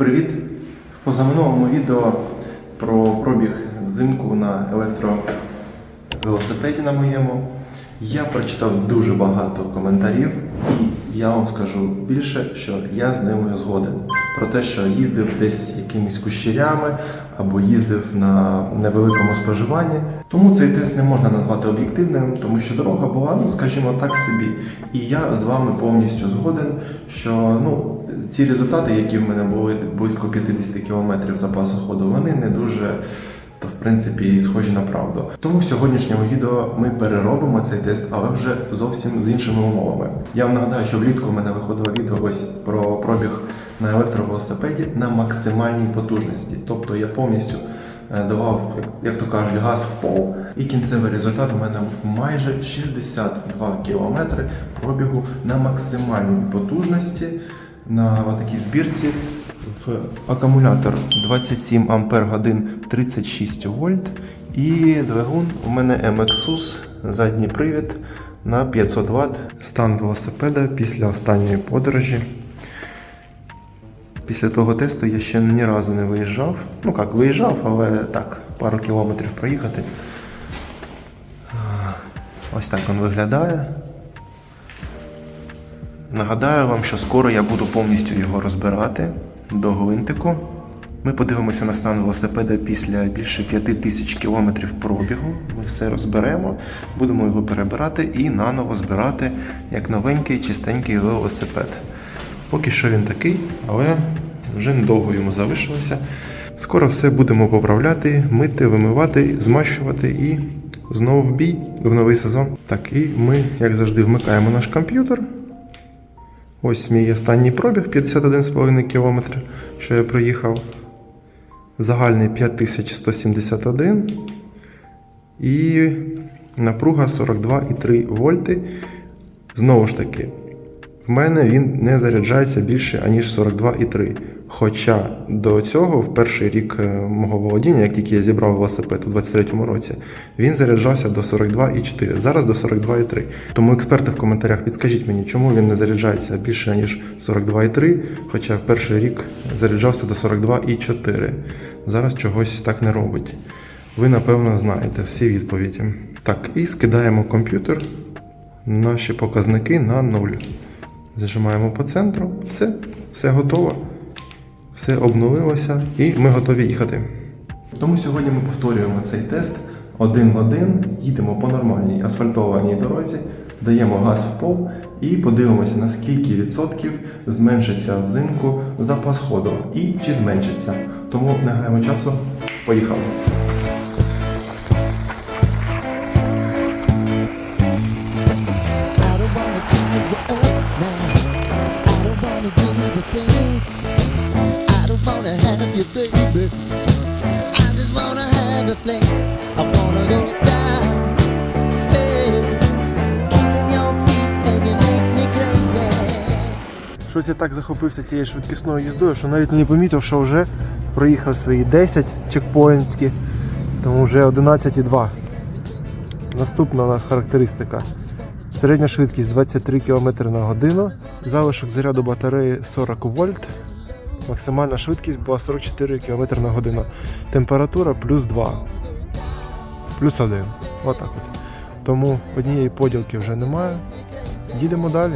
Привіт! В позаминулому відео про пробіг взимку на електровелосипеді на моєму я прочитав дуже багато коментарів, і я вам скажу більше, що я з ними згоден. Про те, що їздив десь якимись кущерями або їздив на невеликому споживанні. Тому цей тест не можна назвати об'єктивним, тому що дорога була, ну скажімо так собі. І я з вами повністю згоден, що ну ці результати, які в мене були близько 50 км запасу ходу, вони не дуже. То в принципі схожі на правду. Тому в сьогоднішньому відео ми переробимо цей тест, але вже зовсім з іншими умовами. Я вам нагадаю, що влітку в мене виходило відео ось про пробіг на електровелосипеді на максимальній потужності. Тобто я повністю е, давав, як- то кажуть, газ в пол, і кінцевий результат у мене був майже 62 кілометри пробігу на максимальній потужності на такій збірці в акумулятор 27 ампер годин 36 вольт. І двигун у мене MXUS, задній привід на 500 Вт. Стан велосипеда після останньої подорожі. Після того тесту я ще ні разу не виїжджав. Ну як, виїжджав, але так, пару кілометрів проїхати. Ось так він виглядає. Нагадаю вам, що скоро я буду повністю його розбирати до гвинтику. Ми подивимося на стан велосипеда після більше 5 тисяч кілометрів пробігу. Ми все розберемо, будемо його перебирати і наново збирати як новенький чистенький велосипед. Поки що він такий, але вже недовго йому залишилося. Скоро все будемо поправляти, мити, вимивати, змащувати і знову в бій в новий сезон. Так, і ми, як завжди, вмикаємо наш комп'ютер. Ось мій останній пробіг 51,5 км, що я проїхав. Загальний 5171 і напруга 42,3 вольти. Знову ж таки, в мене він не заряджається більше, аніж 42,3. Хоча до цього, в перший рік е, мого володіння, як тільки я зібрав велосипед у 23-му році, він заряджався до 42,4, зараз до 42,3. Тому експерти в коментарях підскажіть мені, чому він не заряджається більше, ніж 42,3, хоча в перший рік заряджався до 42,4. Зараз чогось так не робить. Ви, напевно, знаєте всі відповіді. Так, і скидаємо комп'ютер, наші показники на 0. Зажимаємо по центру, все, все готово, все обновилося і ми готові їхати. Тому сьогодні ми повторюємо цей тест. Один в один, їдемо по нормальній асфальтованій дорозі, даємо газ в пол. І подивимося, на скільки відсотків зменшиться взимку запас ходу. І чи зменшиться. Тому не гаємо часу, поїхали. You, baby. I just wanna have a fling. I wanna go down, stay. Щось я так захопився цією швидкісною їздою, що навіть не помітив, що вже проїхав свої 10 чекпоінтські, тому вже 11,2. Наступна у нас характеристика. Середня швидкість 23 км на годину, залишок заряду батареї 40 вольт, максимальна швидкість була 44 км на годину. Температура плюс 2, плюс 1. Отак от. Тому однієї поділки вже немає. Їдемо далі.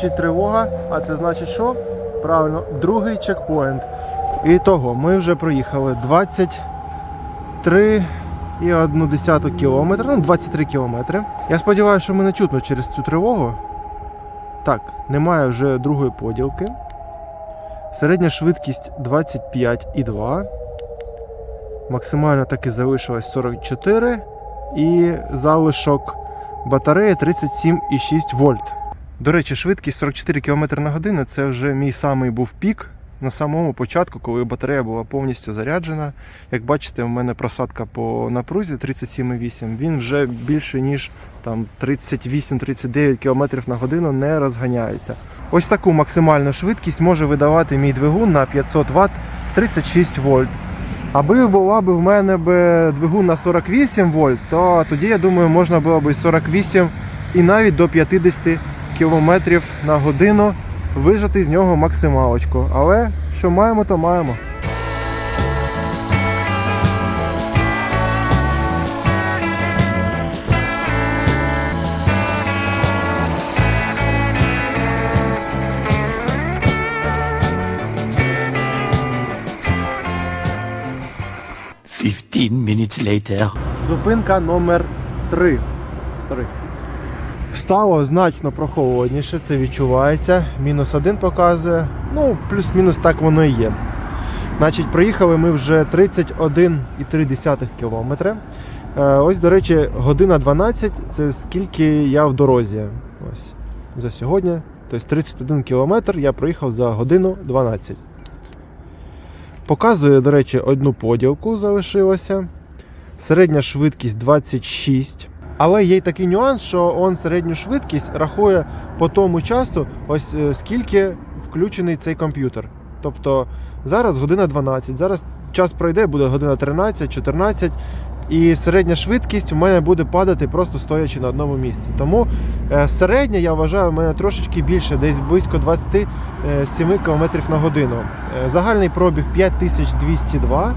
Звучить тривога, а це значить що? Правильно, другий чекпоінт. І того, ми вже проїхали 23 і кілометра, ну 23 кілометри. Я сподіваюся, що мене чутно через цю тривогу. Так, немає вже другої поділки. Середня швидкість 25,2. Максимально так і залишилось 44 і залишок батареї 37,6 вольт. До речі, швидкість 44 км на годину це вже мій самий був пік на самому початку, коли батарея була повністю заряджена. Як бачите, в мене просадка по напрузі 37,8. Він вже більше ніж там 38-39 км на годину не розганяється. Ось таку максимальну швидкість може видавати мій двигун на 500 Вт 36 вольт. Аби була б в мене б двигун на 48 вольт, то тоді я думаю, можна було б 48 і навіть до 50 км на годину вижати з нього максималочку. Але що маємо, то маємо. Minutes later. Зупинка номер 3. 3. Стало значно прохолодніше, це відчувається. Мінус один показує. Ну, плюс-мінус так воно і є. Значить, проїхали ми вже 31,3 кілометри. Е, Ось, до речі, година 12 це скільки я в дорозі. Ось за сьогодні. Тобто 31 кілометр я проїхав за годину 12. Показує, до речі, одну поділку залишилося. Середня швидкість 26. Але є й такий нюанс, що он середню швидкість рахує по тому часу, ось е, скільки включений цей комп'ютер. Тобто зараз година 12, зараз час пройде, буде година 13, 14, і середня швидкість у мене буде падати просто стоячи на одному місці. Тому е, середня, я вважаю, у мене трошечки більше, десь близько 27 км на годину. Е, Загальний пробіг 5202.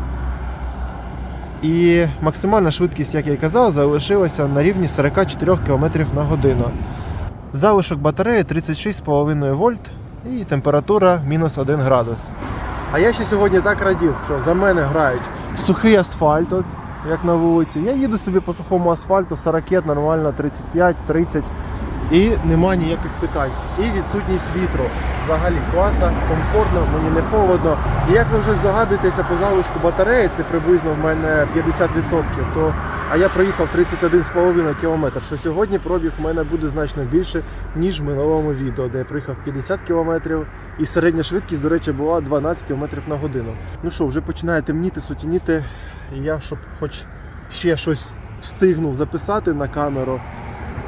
І максимальна швидкість, як я і казав, залишилася на рівні 44 км на годину. Залишок батареї 36,5 вольт і температура мінус 1 градус. А я ще сьогодні так радів, що за мене грають сухий асфальт, от, як на вулиці. Я їду собі по сухому асфальту, 40 нормально 35-30 і нема ніяких питань. І відсутність вітру. Взагалі класно, комфортно, мені не холодно. І як ви вже здогадуєтеся по залишку батареї, це приблизно в мене 50%, то, а я проїхав 31,5 км, що сьогодні пробіг в мене буде значно більше, ніж в минулому відео, де я проїхав 50 км і середня швидкість, до речі, була 12 км на годину. Ну що, вже починає темніти, сутініти, і я, щоб хоч ще щось встигнув записати на камеру,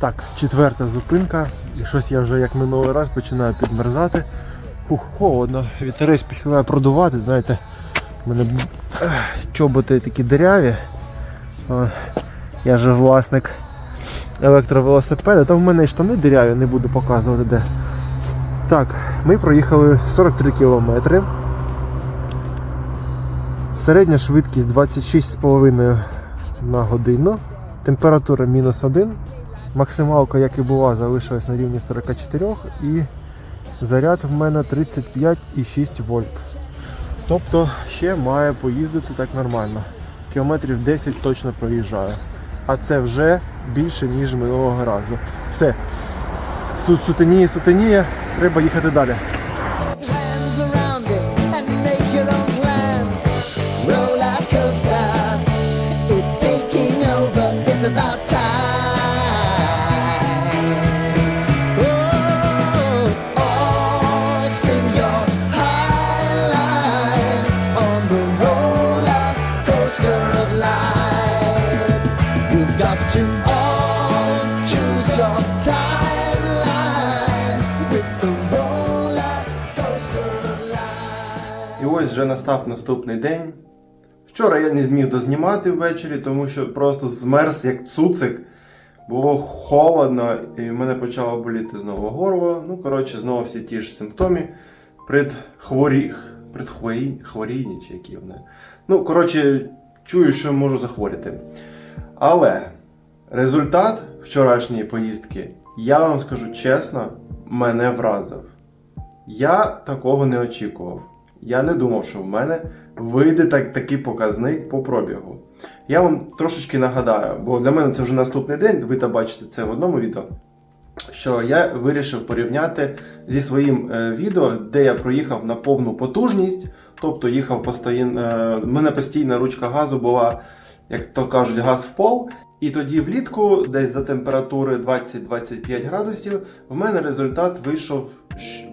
Так, четверта зупинка. І щось я вже як минулий раз починаю підмерзати. Фух, холодно. Вітерець починає продувати, знаєте, в мене чоботи такі диряві. Я же власник електровелосипеда, та в мене і штани диряві, не буду показувати де. Так, ми проїхали 43 кілометри. Середня швидкість 26,5 на годину. Температура мінус 1. Максималка, як і була, залишилась на рівні 44 і заряд в мене 35,6 вольт. Тобто ще має поїздити так нормально. Кілометрів 10 точно проїжджаю. А це вже більше, ніж минулого разу. Все. Сутеніє, сутеніє, треба їхати далі. around it І ось вже настав наступний день. Вчора я не зміг дознімати ввечері, тому що просто змерз як цуцик. Було холодно, і в мене почало боліти знову горло. Ну, коротше, знову всі ті ж симптоми. Предхворіх. Предхворі... Чи які вони. Ну, коротше, чую, що можу захворіти. Але результат вчорашньої поїздки, я вам скажу чесно, мене вразив. Я такого не очікував. Я не думав, що в мене вийде так, такий показник по пробігу. Я вам трошечки нагадаю, бо для мене це вже наступний день, ви та бачите це в одному відео. Що я вирішив порівняти зі своїм е, відео, де я проїхав на повну потужність, тобто їхав постійно, е, мене постійна ручка газу була, як то кажуть, газ в пол. І тоді влітку, десь за температури 20-25 градусів, в мене результат вийшов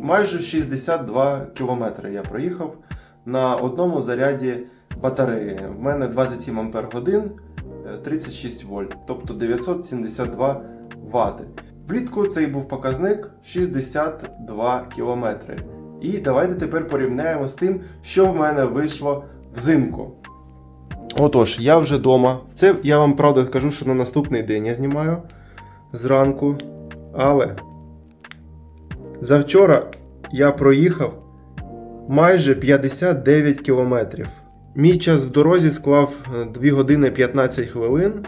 майже 62 кілометри. Я проїхав на одному заряді батареї. В мене 27 ампер годин, е, 36 вольт, тобто 972 вати. Влітку цей був показник 62 кілометри. І давайте тепер порівняємо з тим, що в мене вийшло взимку. Отож, я вже вдома. Це я вам правда кажу, що на наступний день я знімаю зранку. Але завчора я проїхав майже 59 кілометрів. Мій час в дорозі склав е, 2 години 15 хвилин.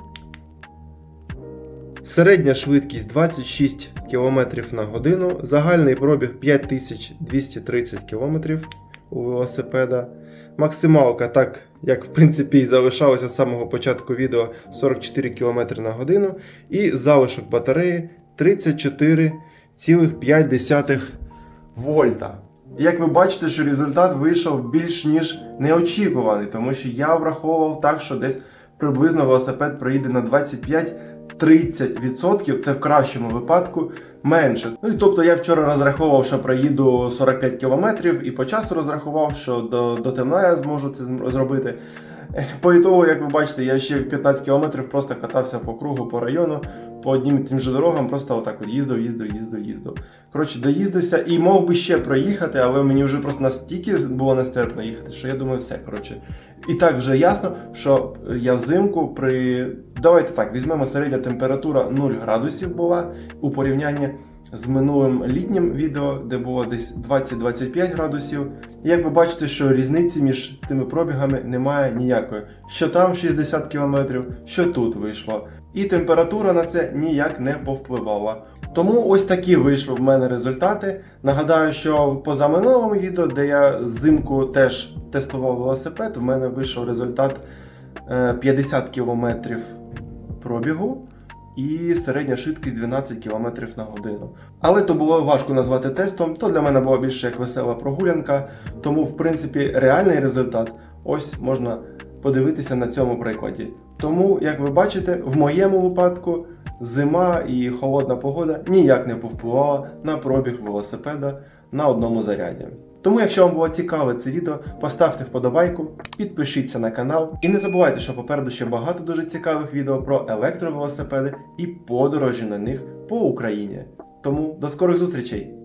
Середня швидкість 26 км на годину, загальний пробіг 5230 км у велосипеда. Максималка, так як в принципі і залишалося з самого початку відео 44 км на годину. І залишок батареї 34,5 вольта. Як ви бачите, що результат вийшов більш ніж неочікуваний, тому що я враховував так, що десь приблизно велосипед проїде на 25-30%, це в кращому випадку менше. Ну і тобто я вчора розраховував, що проїду 45 кілометрів, і по часу розрахував, що до, до темна я зможу це зробити. По ітогу, як ви бачите, я ще 15 кілометрів просто катався по кругу, по району, по одним і тим же дорогам, просто отак от їздив, їздив, їздив, їздив. Коротше, доїздився і мог би ще проїхати, але мені вже просто настільки було нестерпно їхати, що я думаю, все. Коротше. І так вже ясно, що я взимку при. Давайте так, візьмемо середня температура 0 градусів була у порівнянні з минулим літнім відео, де було десь 20-25 градусів. І як ви бачите, що різниці між тими пробігами немає ніякої. Що там 60 км, що тут вийшло. І температура на це ніяк не повпливала. Тому ось такі вийшли в мене результати. Нагадаю, що в позаминулому відео, де я взимку теж тестував велосипед, в мене вийшов результат е, 50 км пробігу і середня швидкість 12 км на годину. Але то було важко назвати тестом, то для мене була більше як весела прогулянка. Тому, в принципі, реальний результат ось можна подивитися на цьому прикладі. Тому, як ви бачите, в моєму випадку зима і холодна погода ніяк не повпливала на пробіг велосипеда на одному заряді. Тому, якщо вам було цікаве це відео, поставте вподобайку, підпишіться на канал і не забувайте, що попереду ще багато дуже цікавих відео про електровелосипеди і подорожі на них по Україні. Тому до скорих зустрічей!